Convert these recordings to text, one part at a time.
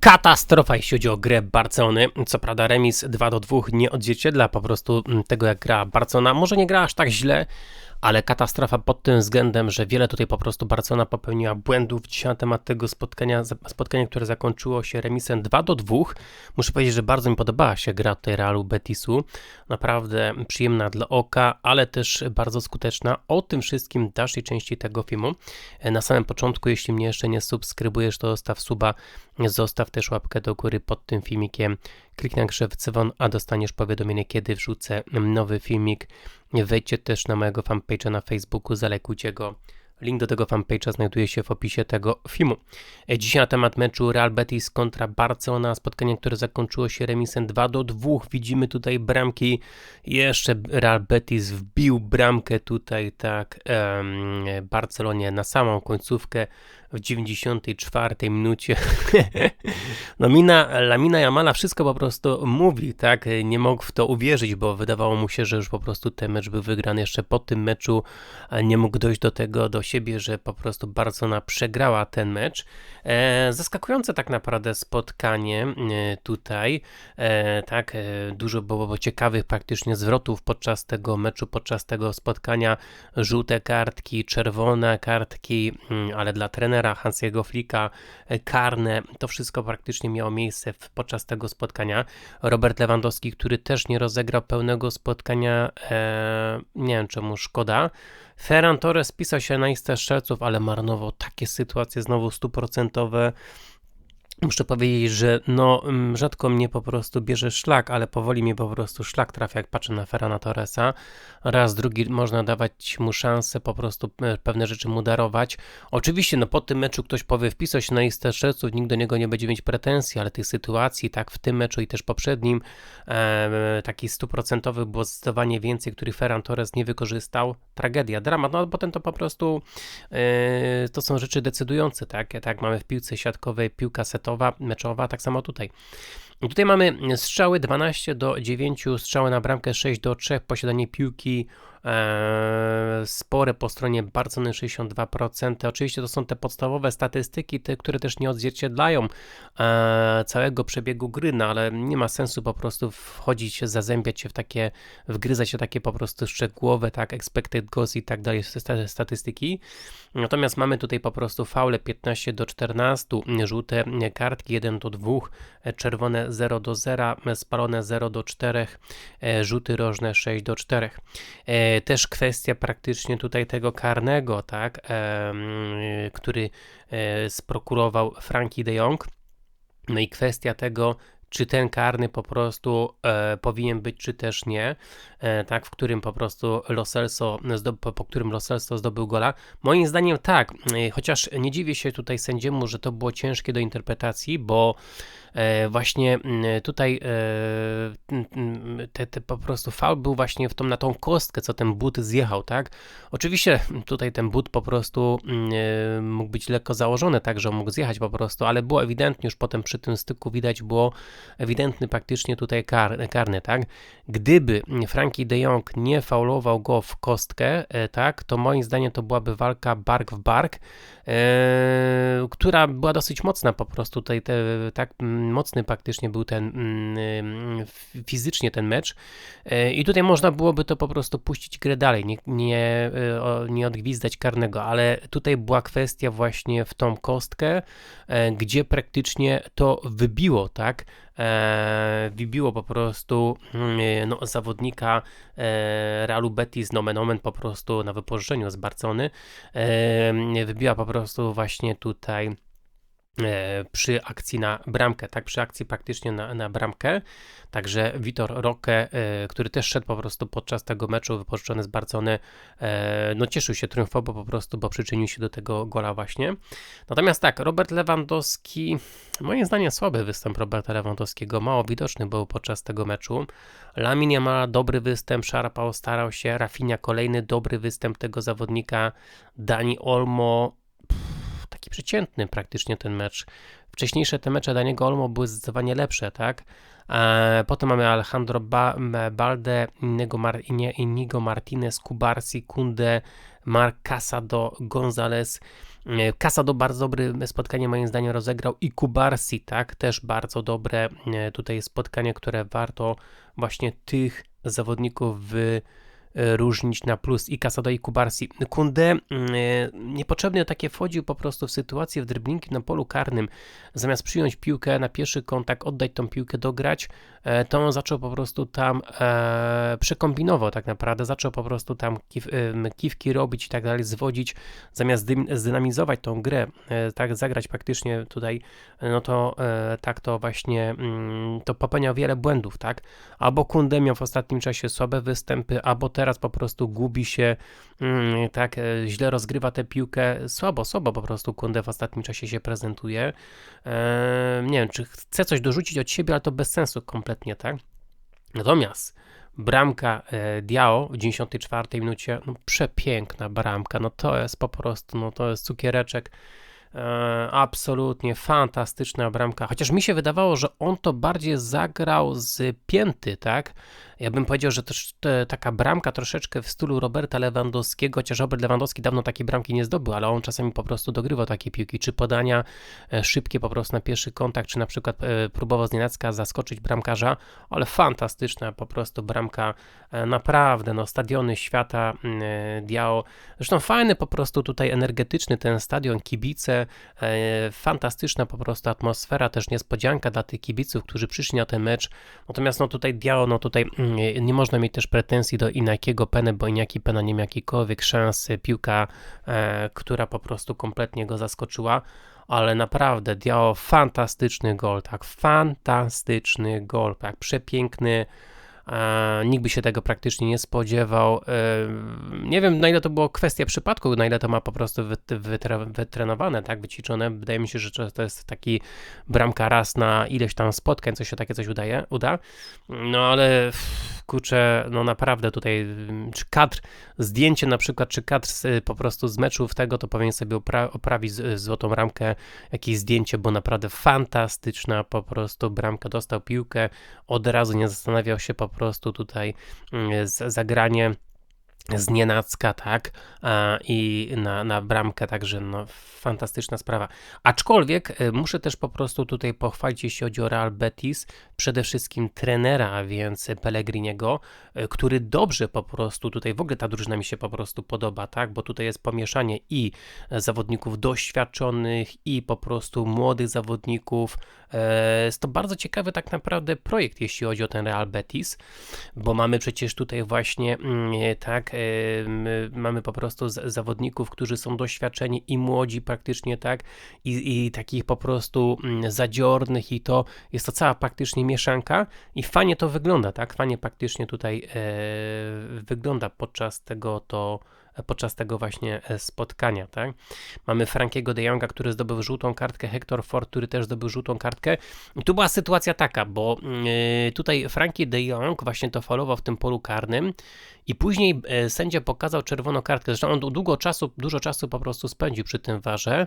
Katastrofa, jeśli chodzi o grę Barcelony. Co prawda remis 2 do 2 nie odzwierciedla po prostu tego, jak gra Barcelona. Może nie gra aż tak źle, ale katastrofa pod tym względem, że wiele tutaj po prostu Barcelona popełniła błędów. Dzisiaj na temat tego spotkania, spotkania, które zakończyło się remisem 2 do 2. Muszę powiedzieć, że bardzo mi podobała się gra tutaj Realu Betisu. Naprawdę przyjemna dla oka, ale też bardzo skuteczna. O tym wszystkim w dalszej części tego filmu. Na samym początku, jeśli mnie jeszcze nie subskrybujesz, to zostaw suba, zostaw też łapkę do góry pod tym filmikiem. Kliknij na w dzwon, a dostaniesz powiadomienie, kiedy wrzucę nowy filmik. Wejdźcie też na mojego fanpage'a na Facebooku, zalekujcie go. Link do tego fanpage'a znajduje się w opisie tego filmu. E, dzisiaj na temat meczu Real Betis kontra Barcelona, spotkanie, które zakończyło się remisem 2 do 2. Widzimy tutaj bramki. Jeszcze Real Betis wbił bramkę tutaj tak um, Barcelonie na samą końcówkę w 94 minucie. no mina, Lamina Jamala wszystko po prostu mówi, tak? Nie mógł w to uwierzyć, bo wydawało mu się, że już po prostu ten mecz był wygrany. Jeszcze po tym meczu nie mógł dojść do tego, do siebie, że po prostu Barcelona przegrała ten mecz. E, zaskakujące tak naprawdę spotkanie e, tutaj, e, tak? E, dużo było ciekawych praktycznie zwrotów podczas tego meczu, podczas tego spotkania. Żółte kartki, czerwone kartki, mm, ale dla trenera trenera Hansiego Flicka, e, karne, to wszystko praktycznie miało miejsce podczas tego spotkania. Robert Lewandowski, który też nie rozegrał pełnego spotkania, e, nie wiem czemu, szkoda. Ferran Torres pisał się na listę strzelców, ale marnował takie sytuacje znowu stuprocentowe. Muszę powiedzieć, że no mm, rzadko mnie po prostu bierze szlak, ale powoli mnie po prostu szlak trafia, jak patrzę na Ferrana Torresa. Raz, drugi można dawać mu szansę, po prostu e, pewne rzeczy mu darować. Oczywiście, no po tym meczu ktoś powie wpisać się na listę strzelców, nikt do niego nie będzie mieć pretensji, ale tych sytuacji, tak w tym meczu i też poprzednim, e, taki stuprocentowy było zdecydowanie więcej, których Ferran Torres nie wykorzystał. Tragedia, dramat, no potem to po prostu e, to są rzeczy decydujące, tak? Tak mamy w piłce siatkowej, piłka setowa, meczowa, meczowa, tak samo tutaj. Tutaj mamy strzały 12 do 9, strzały na bramkę 6 do 3, posiadanie piłki spore po stronie Barcelony 62%. Oczywiście to są te podstawowe statystyki, te, które też nie odzwierciedlają e, całego przebiegu gry, no ale nie ma sensu po prostu wchodzić zazębiać się w takie, wgryzać się takie po prostu szczegółowe, tak, expected goals i tak dalej, statystyki. Natomiast mamy tutaj po prostu faule 15 do 14, żółte kartki 1 do 2, czerwone 0 do 0, spalone 0 do 4, e, rzuty rożne 6 do 4. E, też kwestia praktycznie tutaj tego karnego, tak, który e, sprokurował Frankie de Jong. No i kwestia tego, czy ten karny po prostu e, powinien być, czy też nie, e, tak, w którym po prostu Loselso, po, po którym Loselso zdobył gola. Moim zdaniem tak, e, chociaż nie dziwię się tutaj sędziemu, że to było ciężkie do interpretacji, bo E, właśnie mm, tutaj e, te, te po prostu faul był właśnie w tą, na tą kostkę, co ten but zjechał, tak? Oczywiście tutaj ten but po prostu mm, e, mógł być lekko założony, tak, że mógł zjechać po prostu, ale było ewidentnie już potem przy tym styku widać było ewidentny praktycznie tutaj kar, karny, tak? Gdyby Frankie de Jong nie faulował go w kostkę, tak, to moim zdaniem to byłaby walka bark w bark, e, która była dosyć mocna po prostu tutaj, te, tak mocny praktycznie był ten mm, fizycznie ten mecz. E, i tutaj można byłoby to po prostu puścić grę dalej, nie, nie, e, nie odgwizdać karnego, ale tutaj była kwestia właśnie w tą kostkę, e, gdzie praktycznie to wybiło, tak, wybiło po prostu mm, no, zawodnika Realu Betis nomen omen po prostu na wypożyczeniu z Barcony, wybiła po prostu właśnie tutaj przy akcji na bramkę, tak, przy akcji praktycznie na, na bramkę. Także Vitor Roque, e, który też szedł po prostu podczas tego meczu wypożyczony z Barcony, e, no cieszył się triumfowo po prostu, bo przyczynił się do tego gola właśnie. Natomiast tak, Robert Lewandowski, moim zdaniem słaby występ Roberta Lewandowskiego, mało widoczny był podczas tego meczu. Laminie ma dobry występ, szarpał, starał się, Rafinha kolejny dobry występ tego zawodnika, Dani Olmo przeciętny praktycznie ten mecz. Wcześniejsze te mecze Daniego Olmo były zdecydowanie lepsze, tak? Potem mamy Alejandro ba Balde, Inigo, Mar Inigo Martinez, Kubarsi, Kunde, Marc Casado, Gonzalez. E, Casado bardzo dobre spotkanie moim zdaniem rozegrał i Kubarsi, tak, też bardzo dobre e, tutaj spotkanie, które warto właśnie tych zawodników E, różnić na plus i Casado i Kubarsi. Kunde mm, e, niepotrzebnie takie wchodził po prostu w sytuację w driblingi na polu karnym. Zamiast przyjąć piłkę na pierwszy kontakt, oddać tą piłkę, dograć, e, to on zaczął po prostu tam e, przekombinował tak naprawdę, zaczął po prostu tam kiw, e, kiwki robić i tak dalej, zwodzić, zamiast zdynamizować tą grę, e, tak zagrać praktycznie tutaj, no to tak to właśnie mm, to popełniał wiele błędów, tak? Albo Kunde miał w ostatnim czasie słabe występy, albo te teraz po prostu gubi się, mm, tak, e, źle rozgrywa tę piłkę, słabo, słabo po prostu Kunde w ostatnim czasie się prezentuje. E, nie wiem, czy chce coś dorzucić od siebie, ale to bez sensu kompletnie, tak? Natomiast bramka e, Diao w 94 minucie, no przepiękna bramka, no to jest po prostu, no to jest cukiereczek absolutnie fantastyczna bramka. Chociaż mi się wydawało, że on to bardziej zagrał z pięty, tak? Ja bym powiedział, że też te, taka bramka troszeczkę w stylu Roberta Lewandowskiego, chociaż Robert Lewandowski dawno takiej bramki nie zdobył, ale on czasami po prostu dogrywał takie piłki, czy podania e, szybkie po prostu na pierwszy kontakt, czy na przykład e, próbował z nienacka zaskoczyć bramkarza, ale fantastyczna po prostu bramka, naprawdę, no stadiony świata mm, Diao. Zresztą fajny po prostu tutaj energetyczny ten stadion, kibice, E, fantastyczna po prostu atmosfera, też niespodzianka dla tych kibiców, którzy przyszli na ten mecz. Natomiast no tutaj Diao, no tutaj mm, nie można mieć też pretensji do Inakiego Penę, bo Inaki Pena nie miał jakiejkolwiek szansy, piłka, e, która po prostu kompletnie go zaskoczyła. Ale naprawdę Diao fantastyczny gol, tak, fantastyczny gol, tak, przepiękny, nikt by się tego praktycznie nie spodziewał. Nie wiem, na ile to było kwestia przypadku, na ile to ma po prostu wytrenowane, tak, wyćwiczone. Wydaje mi się, że to jest taki bramka raz na ileś tam spotkań, coś się takie coś udaje, uda. No ale kurczę, no naprawdę tutaj, czy kadr, zdjęcie na przykład, czy kadr z, po prostu z meczów tego, to powinien sobie opra oprawić z, złotą ramkę, jakieś zdjęcie, bo naprawdę fantastyczna po prostu bramka, dostał piłkę, od razu nie zastanawiał się po prostu tutaj mm, zagranie z nienacka, tak, i na, na bramkę, także no, fantastyczna sprawa. Aczkolwiek y, muszę też po prostu tutaj pochwalić, jeśli chodzi o Real Betis, przede wszystkim trenera, a więc Pellegriniego, y, który dobrze po prostu tutaj, w ogóle ta drużyna mi się po prostu podoba, tak, bo tutaj jest pomieszanie i zawodników doświadczonych, i po prostu młodych zawodników. E, jest to bardzo ciekawy tak naprawdę projekt, jeśli chodzi o ten Real Betis, bo mamy przecież tutaj właśnie, mm, tak, mamy po prostu zawodników, którzy są doświadczeni i młodzi praktycznie, tak, i, i takich po prostu mm, zadziornych i to jest to cała praktycznie mieszanka. I fajnie to wygląda, tak, fajnie praktycznie tutaj e, wygląda podczas tego to podczas tego właśnie e, spotkania. Tak? Mamy Frankiego de Jonga, który zdobył żółtą kartkę, Hector Ford, który też zdobył żółtą kartkę. I tu była sytuacja taka, bo yy, tutaj Frankie de Jong właśnie to falował w tym polu karnym i później yy, sędzia pokazał czerwoną kartkę. Zresztą on długo czasu, dużo czasu po prostu spędził przy tym warze,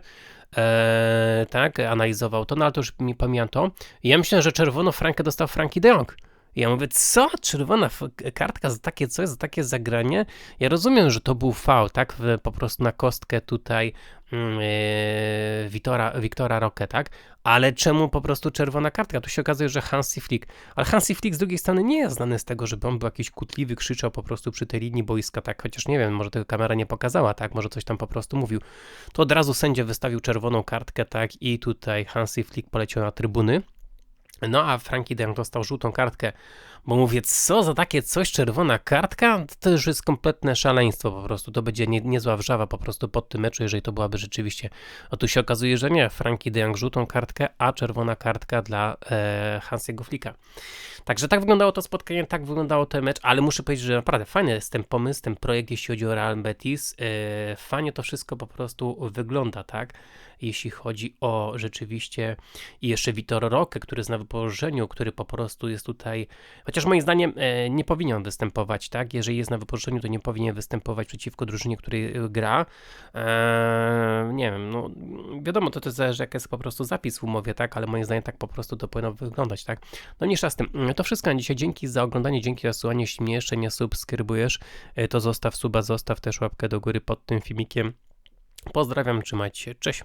tak, analizował to, no ale to już mi pamiętam. Ja myślę, że czerwono Frankę dostał Frankie de Jong. Ja mówię, co? Czerwona kartka za takie coś, za takie zagranie? Ja rozumiem, że to był fał, tak? Po prostu na kostkę tutaj yy, Wiktora, Wiktora Roque, tak? Ale czemu po prostu czerwona kartka? Tu się okazuje, że Hansi Flick. Ale Hansi Flick z drugiej strony nie jest znany z tego, żeby on był jakiś kutliwy, krzyczał po prostu przy tej linii boiska, tak? Chociaż nie wiem, może tego kamera nie pokazała, tak? Może coś tam po prostu mówił. To od razu sędzia wystawił czerwoną kartkę, tak? I tutaj Hansi Flick poleciał na trybuny. No a Frankie Deng dostał żółtą kartkę, bo mówię, co za takie coś, czerwona kartka? To już jest kompletne szaleństwo po prostu. To będzie nie, niezła wrzawa po prostu pod tym meczu, jeżeli to byłaby rzeczywiście. O tu się okazuje, że nie. Frankie Deng żółtą kartkę, a czerwona kartka dla e, Hansiego Flika. Także tak wyglądało to spotkanie, tak wyglądało ten mecz, ale muszę powiedzieć, że naprawdę fajny jest ten pomysł, ten projekt, jeśli chodzi o Real Betis. E, fajnie to wszystko po prostu wygląda, tak? Jeśli chodzi o rzeczywiście i jeszcze Vitor Roque, który jest na wypożyczeniu, który po prostu jest tutaj, chociaż moim zdaniem e, nie powinien występować, tak? Jeżeli jest na wypożyczeniu, to nie powinien występować przeciwko drużynie, której e, gra. nie wiem, no wiadomo, to też zależy, jak jest po prostu zapis w umowie, tak? Ale moim zdaniem tak po prostu to powinno wyglądać, tak? No nie z tym. To wszystko na dzisiaj. Dzięki za oglądanie, dzięki za słuchanie. Jeśli mnie jeszcze nie subskrybujesz, e, to zostaw suba, zostaw też łapkę do góry pod tym filmikiem. Pozdrawiam, trzymajcie się, cześć.